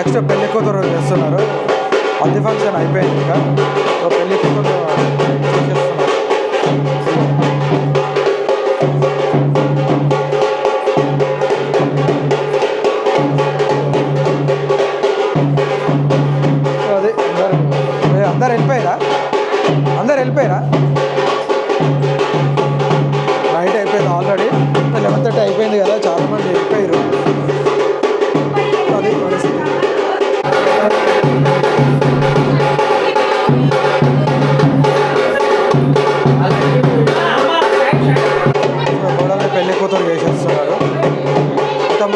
Next పెళ్ళి కూతురు చేస్తున్నారు. హల్దీ ఫంక్షన్ అయిపోయింది ఇంకా. సో పెళ్ళి కూతురు సో అది అందరు అందరు వెళ్ళిపోయారా? అందరు వెళ్ళిపోయారా?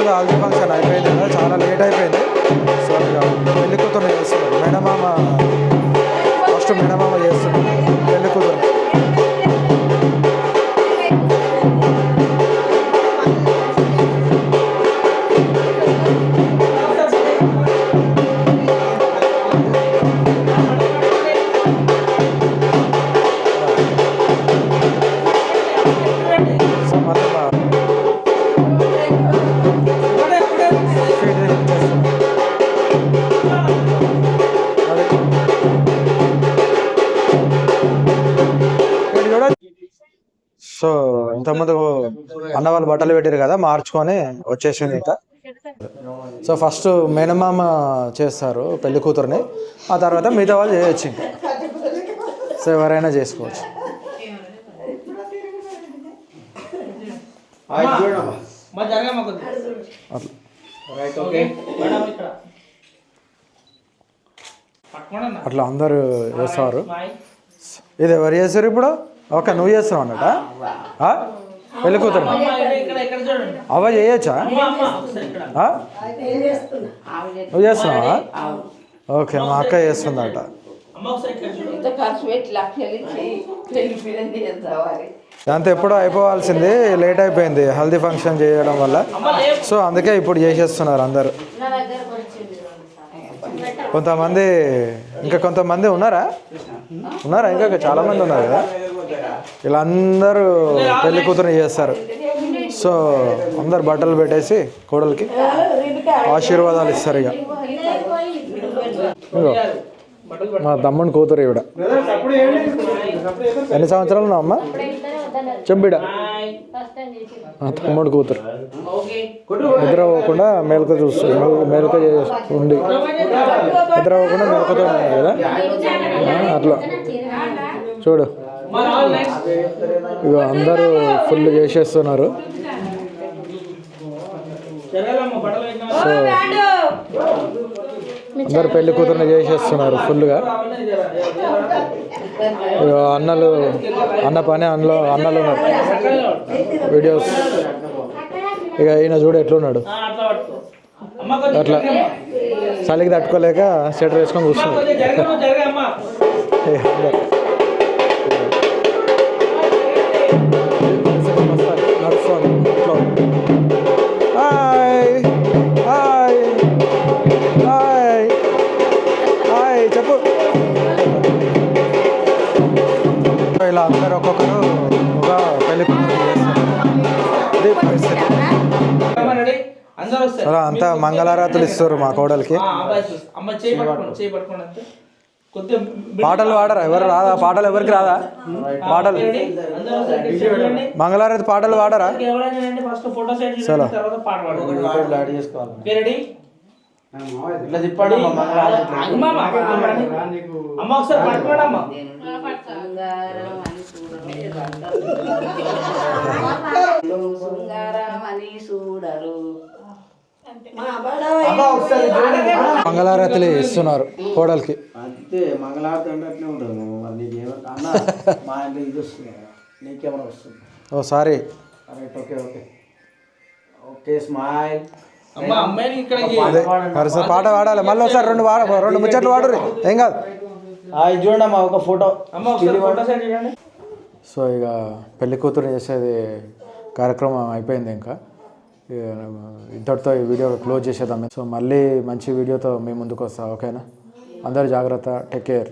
మొత్తం హల్దీ ఫంక్షన్ అయిపోయింది కదా చాలా లేట్ అయిపోయింది. సో ఇక పెళ్ళి కూతురు చేస్తున్నారు మేనమామ ఫస్ట్ సో ఇంతకుముందు అన్న వాళ్ళు బట్టలు పెట్టారు కదా మార్చుకొని వచ్చేసింది ఇంకా. సో ఫస్ట్ మేనమామ చేస్తారు పెళ్ళి కూతురుని ఆ తర్వాత మిగతా వాళ్ళు చేయొచ్చు సో ఎవరైనా చేసుకోవచ్చు. అట్లా. రైట్ ఓకే మేడం ఇక్కడ. పట్టుకోండి అన్న అట్లా అందరూ చేస్తారు. ఇది ఎవరు చేస్తారు ఇప్పుడు? ఓకే నువ్వు చేస్తావు అన్నట? పెళ్ళి కూతురు. అమ్మ ఇక్కడ ఇక్కడ ఇక్కడ చూడండి. అవ చేయొచ్చా? నువ్వు చేస్తున్నావా ఓకే మా అక్క చేస్తుందట. దాంతో ఎప్పుడో అయిపోవాల్సింది లేట్ అయిపోయింది హల్దీ ఫంక్షన్ చేయడం వల్ల. సో అందుకే ఇప్పుడు చేసేస్తున్నారు అందరు. కొంతమంది ఇంకా కొంతమంది ఉన్నారా? ఉన్నారా? ఇంకా చాలా మంది ఉన్నారు కదా? వీళ్ళందరూ పెళ్ళి కూతురుని చేస్తారు. సో అందరు బట్టలు పెట్టేసి కోడలికి ఆశీర్వాదాలు ఇస్తారు ఇక. మా తమ్ముని కూతురు ఈవిడ. ఎన్ని సంవత్సరాలు ఉన్నావు అమ్మ చెంబిడ. తమ్ముడు కూతురు. ఓకే. నిద్ర పోకుండా మేలుక చూస్తుంది మేలుక ఉండి. నిద్ర పోకుండా మేలుకతో ఉన్నారు కదా అట్లా. చూడు. ఇక అందరూ ఫుల్ చేసేస్తున్నారు. సో అందరు పెళ్ళి కూతురుని చేసేస్తున్నారు ఫుల్గా. అన్నలు అన్న పని అన్నలో అన్నలు వీడియోస్. ఇక ఈయన చూడు ఎట్లున్నాడు. అట్లా చలికి తట్టుకోలేక స్వెటర్ వేసుకొని కూర్చున్నాడు. అందరు. అంతా మంగళారాతులు ఇస్తారు మా కోడలికి. పాటలు పాడరా? ఎవరు రాదా? పాటలు ఎవరికి రాదా? పాటలు. మంగళారతి పాటలు పాడరా? చలో. ఇట్లా తిప్పాడు. అమ్మ ఒకసారి మంగళారతులు ఇస్తున్నారు కోడలికి. అంతే మంగళారతి అంటే అట్లే ఉంటుంది అన్న మా ఇంట్లో ఇది వస్తుంది. నీకేమైనా వస్తుంది? ఓ sorry. Right okay okay. Okay smile పాట పాడాలి. మళ్ళీ ఒకసారి రెండు వాడ రెండు ముచ్చట్లు వాడు ఏం కాదు. ఇది చూడండి అమ్మా ఒక ఫోటో. అమ్మ ఒకసారి ఫోటో సెట్ చేయండి. సో ఇక పెళ్ళి కూతురు చేసేది కార్యక్రమం అయిపోయింది ఇక. ఇంతటితో ఈ వీడియో క్లోజ్ చేసేద్దాం. సో మళ్ళీ మంచి వీడియోతో మీ ముందుకు వస్తా ఓకేనా? అందరు జాగ్రత్త. Take care.